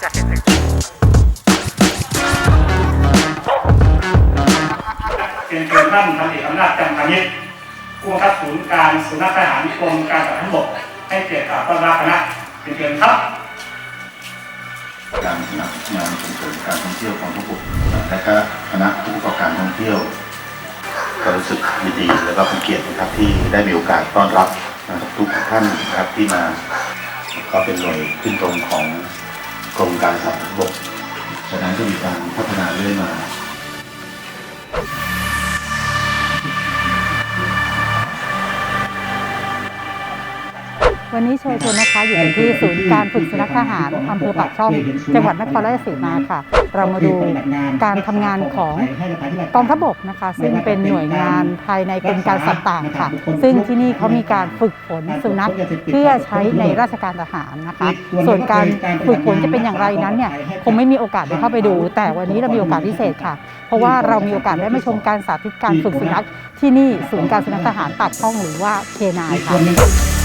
เป็นถึงเป็นท่านพันเอกอำนาจจัการนิชผู้บังคับศูนย์การศูนย์ทหารกรมการทหารบกให้เกียรติกล่าต้อนรับคณะเป็นเชินครับการสนับสนุนส่งเสริมการท่องเที่ยวของทุกบุคคลและคณะผู้ประกอบการท่องเที่ยวก็รู้สึกยินดีและก็เป็นเกียรตินะครับที่ได้มีโอกาสต้อนรับทุกท่านนะครับที่มาก็เป็นหน่วยขึ้นตรงของ กรมการทหารบกฉะนั้นก็มีการพัฒนาเรื่อยมาวันนี้เชิญชวนนะคะอยู่ที่ศูนย์การฝึกสุนัขทหารอำเภอปากช่อง จังหวัดนครราชสีมาค่ะ เรามาดูการทำงานของกองทัพบกนะคะ ซึ่งเป็นหน่วยงานภายในกรมการสัตว์ต่างค่ะ ซึ่งที่นี่เขามีการฝึกฝนสุนัขเพื่อใช้ในราชการทหารนะคะ ส่วนการฝึกฝนจะเป็นอย่างไรนั้นเนี่ยคงไม่มีโอกาสได้เข้าไปดู แต่วันนี้เรามีโอกาสพิเศษค่ะ เพราะว่าเรามีโอกาสได้มาชมการสาธิตการฝึกสุนัขที่นี่ศูนย์การสุนัขทหารปากช่องหรือว่าเคนายค่ะ